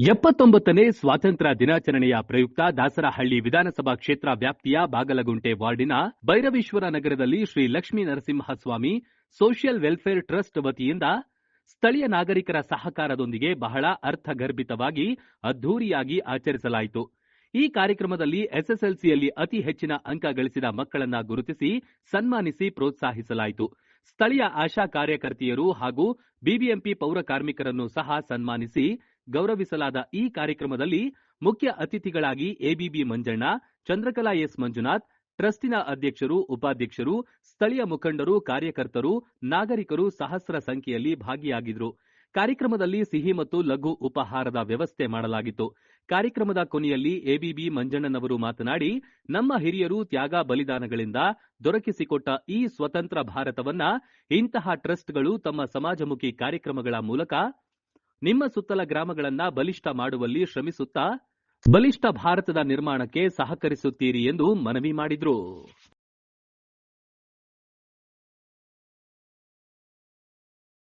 ಎಪ್ಪತ್ತೊಂಬತ್ತನೇ ಸ್ವಾತಂತ್ರ್ಯ ದಿನಾಚರಣೆಯ ಪ್ರಯುಕ್ತ ದಾಸರಹಳ್ಳಿ ವಿಧಾನಸಭಾ ಕ್ಷೇತ್ರ ವ್ಯಾಪ್ತಿಯ ಬಾಗಲಗುಂಟೆ ವಾರ್ಡಿನ ಭೈರವೇಶ್ವರ ನಗರದಲ್ಲಿ Shri Lakshmi Narasimhaswamy social welfare trust ವತಿಯಿಂದ ಸ್ಥಳೀಯ ನಾಗರಿಕರ ಸಹಕಾರದೊಂದಿಗೆ ಬಹಳ ಅರ್ಥಗರ್ಭಿತವಾಗಿ ಅದ್ದೂರಿಯಾಗಿ ಆಚರಿಸಲಾಯಿತು. ಈ ಕಾರ್ಯಕ್ರಮದಲ್ಲಿ ಎಸ್ಎಸ್ಎಲ್ಸಿಯಲ್ಲಿ ಅತಿ ಹೆಚ್ಚಿನ ಅಂಕ ಗಳಿಸಿದ ಮಕ್ಕಳನ್ನ ಗುರುತಿಸಿ ಸನ್ಮಾನಿಸಿ ಪ್ರೋತ್ಸಾಹಿಸಲಾಯಿತು. ಸ್ಥಳೀಯ ಆಶಾ ಕಾರ್ಯಕರ್ತೆಯರು ಹಾಗೂ ಬಿಬಿಎಂಪಿ ಪೌರ ಕಾರ್ಮಿಕರನ್ನು ಸಹ ಸನ್ಮಾನಿಸಿ ಗೌರವಿಸಲಾದ ಈ ಕಾರ್ಯಕ್ರಮದಲ್ಲಿ ಮುಖ್ಯ ಅತಿಥಿಗಳಾಗಿ ಎಬಿಬಿ ಮಂಜಣ್ಣ, ಚಂದ್ರಕಲಾ ಎಸ್ ಮಂಜುನಾಥ್, ಟ್ರಸ್ಟಿನ ಅಧ್ಯಕ್ಷರು, ಉಪಾಧ್ಯಕ್ಷರು, ಸ್ಥಳೀಯ ಮುಖಂಡರು, ಕಾರ್ಯಕರ್ತರು, ನಾಗರಿಕರು ಸಹಸ್ರ ಸಂಖ್ಯೆಯಲ್ಲಿ ಭಾಗಿಯಾಗಿದ್ರು. ಕಾರ್ಯಕ್ರಮದಲ್ಲಿ ಸಿಹಿ ಮತ್ತು ಲಘು ಉಪಹಾರದ ವ್ಯವಸ್ಥೆ ಮಾಡಲಾಗಿತ್ತು. ಕಾರ್ಯಕ್ರಮದ ಕೊನೆಯಲ್ಲಿ ಎಬಿಬಿ ಮಂಜಣ್ಣನವರು ಮಾತನಾಡಿ, ನಮ್ಮ ಹಿರಿಯರು ತ್ಯಾಗ ಬಲಿದಾನಗಳಿಂದ ದೊರಕಿಸಿಕೊಟ್ಟ ಈ ಸ್ವತಂತ್ರ ಭಾರತವನ್ನ ಇಂತಹ ಟ್ರಸ್ಟ್ಗಳು ತಮ್ಮ ಸಮಾಜಮುಖಿ ಕಾರ್ಯಕ್ರಮಗಳ ಮೂಲಕ ನಿಮ್ಮ ಸುತ್ತಲ ಗ್ರಾಮಗಳನ್ನ ಬಲಿಷ್ಠ ಮಾಡುವಲ್ಲಿ ಶ್ರಮಿಸುತ್ತಾ ಬಲಿಷ್ಠ ಭಾರತದ ನಿರ್ಮಾಣಕ್ಕೆ ಸಹಕರಿಸುತ್ತೀರಿ ಎಂದು ಮನವಿ ಮಾಡಿದ್ರು.